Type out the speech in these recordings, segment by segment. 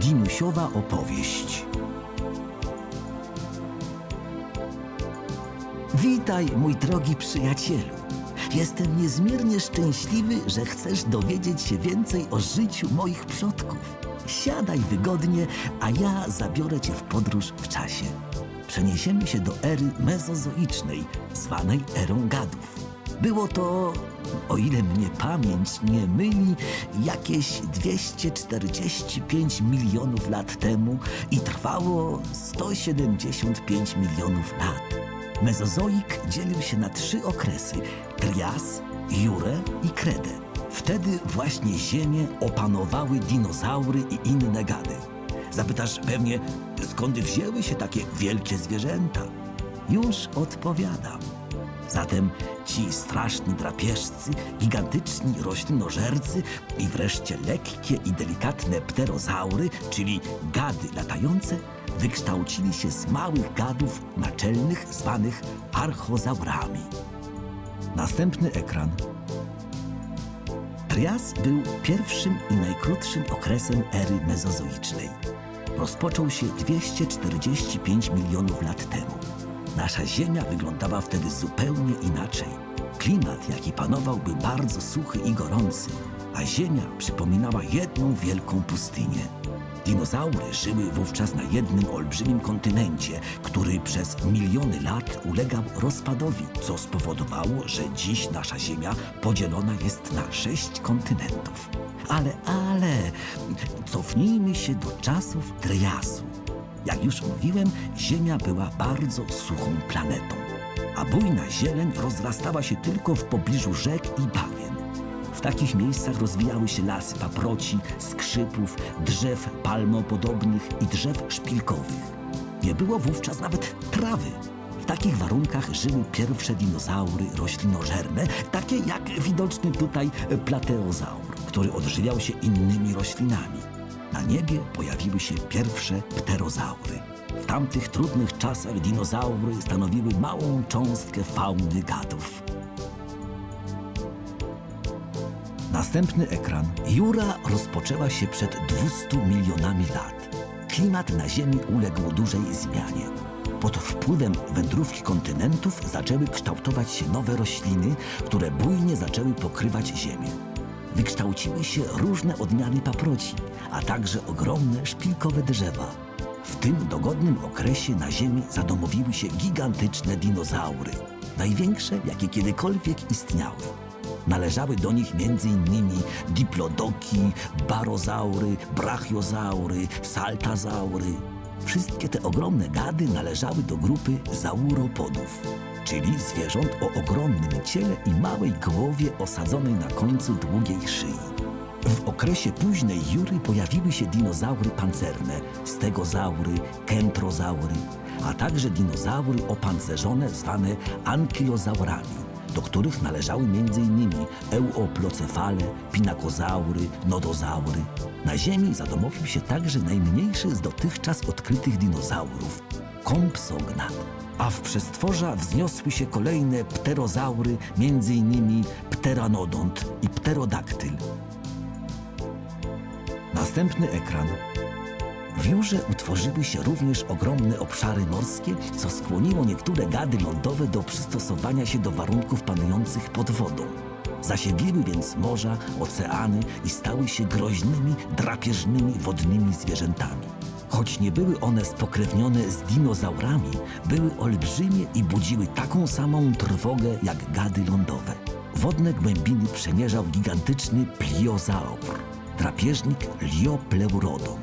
Dinusiowa opowieść. Witaj, mój drogi przyjacielu. Jestem niezmiernie szczęśliwy, że chcesz dowiedzieć się więcej o życiu moich przodków. Siadaj wygodnie, a ja zabiorę cię w podróż w czasie. Przeniesiemy się do ery mezozoicznej, zwanej erą gadów. Było to, o ile mnie pamięć nie myli, jakieś 245 milionów lat temu i trwało 175 milionów lat. Mezozoik dzielił się na trzy okresy: Trias, Jurę i Kredę. Wtedy właśnie Ziemię opanowały dinozaury i inne gady. Zapytasz pewnie, skąd wzięły się takie wielkie zwierzęta? Już odpowiadam. Zatem ci straszni drapieżcy, gigantyczni roślinożercy i wreszcie lekkie i delikatne pterozaury, czyli gady latające, wykształcili się z małych gadów naczelnych zwanych archozaurami. Następny ekran. Trias był pierwszym i najkrótszym okresem ery mezozoicznej. Rozpoczął się 245 milionów lat temu. Nasza Ziemia wyglądała wtedy zupełnie inaczej. Klimat, jaki panował, był bardzo suchy i gorący, a Ziemia przypominała jedną wielką pustynię. Dinozaury żyły wówczas na jednym olbrzymim kontynencie, który przez miliony lat ulegał rozpadowi, co spowodowało, że dziś nasza Ziemia podzielona jest na sześć kontynentów. Ale, ale, cofnijmy się do czasów Triasu. Jak już mówiłem, Ziemia była bardzo suchą planetą, a bujna zieleń rozrastała się tylko w pobliżu rzek i bagien. W takich miejscach rozwijały się lasy paproci, skrzypów, drzew palmopodobnych i drzew szpilkowych. Nie było wówczas nawet trawy. W takich warunkach żyły pierwsze dinozaury roślinożerne, takie jak widoczny tutaj plateozaur, który odżywiał się innymi roślinami. Na niebie pojawiły się pierwsze pterozaury. W tamtych trudnych czasach dinozaury stanowiły małą cząstkę fauny gadów. Następny ekran. Jura rozpoczęła się przed 200 milionami lat. Klimat na Ziemi uległ dużej zmianie. Pod wpływem wędrówki kontynentów zaczęły kształtować się nowe rośliny, które bujnie zaczęły pokrywać Ziemię. Wykształciły się różne odmiany paproci, a także ogromne szpilkowe drzewa. W tym dogodnym okresie na Ziemi zadomowiły się gigantyczne dinozaury, największe, jakie kiedykolwiek istniały. Należały do nich m.in. diplodoki, barozaury, brachiozaury, saltazaury. Wszystkie te ogromne gady należały do grupy zauropodów, czyli zwierząt o ogromnym ciele i małej głowie osadzonej na końcu długiej szyi. W okresie późnej jury pojawiły się dinozaury pancerne, stegozaury, kentrozaury, a także dinozaury opancerzone zwane ankylozaurami do których należały m.in. euoplocefale, pinakozaury, nodozaury. Na Ziemi zadomowił się także najmniejszy z dotychczas odkrytych dinozaurów kompsognat. A w przestworza wzniosły się kolejne pterozaury, m.in. pteranodont i pterodaktyl. Następny ekran. W Jurze utworzyły się również ogromne obszary morskie, co skłoniło niektóre gady lądowe do przystosowania się do warunków panujących pod wodą. Zasiedliły więc morza, oceany i stały się groźnymi, drapieżnymi wodnymi zwierzętami. Choć nie były one spokrewnione z dinozaurami, były olbrzymie i budziły taką samą trwogę jak gady lądowe. Wodne głębiny przemierzał gigantyczny pliozaur, drapieżnik Liopleurodon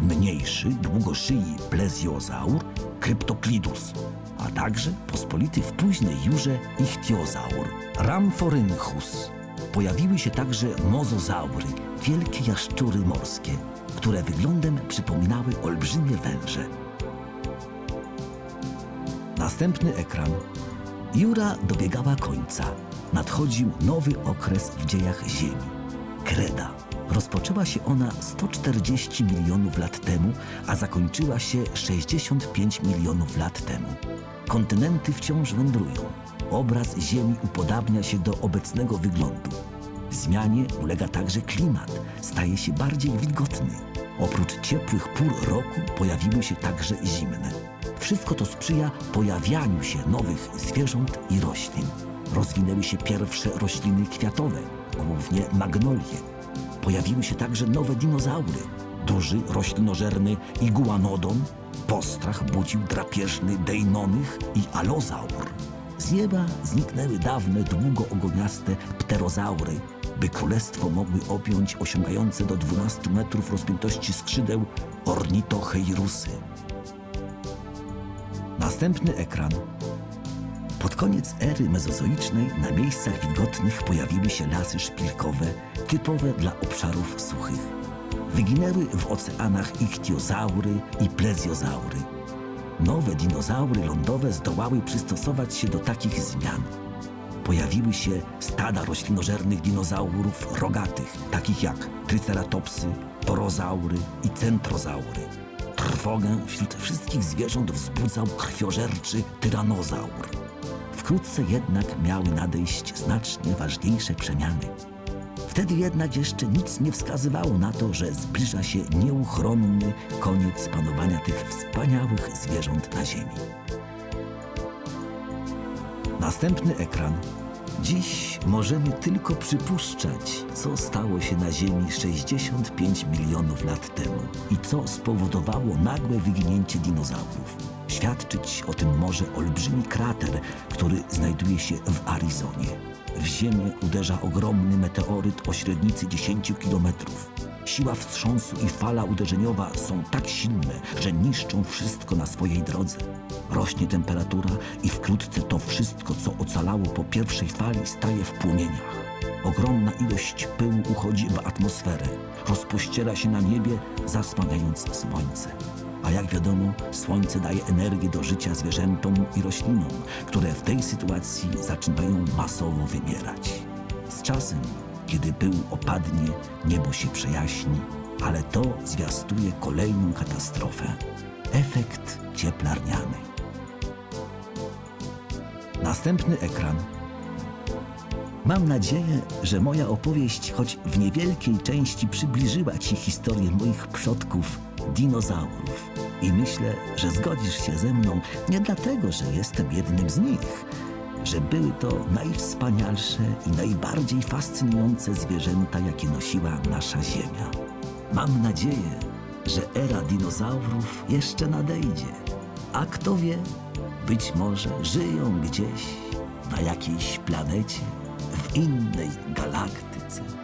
mniejszy, długoszyi plezjozaur, kryptoklidus, a także pospolity w późnej jurze ichtiozaur, ramforynchus. Pojawiły się także mozozaury, wielkie jaszczury morskie, które wyglądem przypominały olbrzymie węże. Następny ekran. Jura dobiegała końca. Nadchodził nowy okres w dziejach Ziemi. Kreda. Rozpoczęła się ona 140 milionów lat temu, a zakończyła się 65 milionów lat temu. Kontynenty wciąż wędrują. Obraz Ziemi upodabnia się do obecnego wyglądu. Zmianie ulega także klimat, staje się bardziej wilgotny. Oprócz ciepłych pór roku pojawiły się także zimne. Wszystko to sprzyja pojawianiu się nowych zwierząt i roślin. Rozwinęły się pierwsze rośliny kwiatowe, głównie magnolie. Pojawiły się także nowe dinozaury. Duży roślinożerny iguanodon, postrach budził drapieżny deinonych i alozaur. Z nieba zniknęły dawne, długoogoniaste pterozaury, by królestwo mogły objąć osiągające do 12 metrów rozpiętości skrzydeł ornitoheirusy. Następny ekran. Pod koniec ery mezozoicznej na miejscach wilgotnych pojawiły się lasy szpilkowe, typowe dla obszarów suchych. Wyginęły w oceanach ichtiozaury i plezjozaury. Nowe dinozaury lądowe zdołały przystosować się do takich zmian. Pojawiły się stada roślinożernych dinozaurów rogatych, takich jak tryceratopsy, torozaury i centrozaury. Trwogę wśród wszystkich zwierząt wzbudzał krwiożerczy tyranozaur. Wkrótce jednak miały nadejść znacznie ważniejsze przemiany. Wtedy jednak jeszcze nic nie wskazywało na to, że zbliża się nieuchronny koniec panowania tych wspaniałych zwierząt na Ziemi. Następny ekran. Dziś możemy tylko przypuszczać, co stało się na Ziemi 65 milionów lat temu i co spowodowało nagłe wyginięcie dinozaurów. Świadczyć o tym może olbrzymi krater, który znajduje się w Arizonie. W Ziemię uderza ogromny meteoryt o średnicy 10 kilometrów. Siła wstrząsu i fala uderzeniowa są tak silne, że niszczą wszystko na swojej drodze. Rośnie temperatura i wkrótce to wszystko, co ocalało po pierwszej fali, staje w płomieniach. Ogromna ilość pyłu uchodzi w atmosferę, rozpościera się na niebie, zasłaniając słońce. A jak wiadomo, słońce daje energię do życia zwierzętom i roślinom, które w tej sytuacji zaczynają masowo wymierać. Z czasem, kiedy pył opadnie, niebo się przejaśni, ale to zwiastuje kolejną katastrofę efekt cieplarniany. Następny ekran. Mam nadzieję, że moja opowieść choć w niewielkiej części przybliżyła Ci historię moich przodków, dinozaurów. I myślę, że zgodzisz się ze mną nie dlatego, że jestem jednym z nich, że były to najwspanialsze i najbardziej fascynujące zwierzęta, jakie nosiła nasza Ziemia. Mam nadzieję, że era dinozaurów jeszcze nadejdzie. A kto wie, być może żyją gdzieś na jakiejś planecie, w innej galaktyce.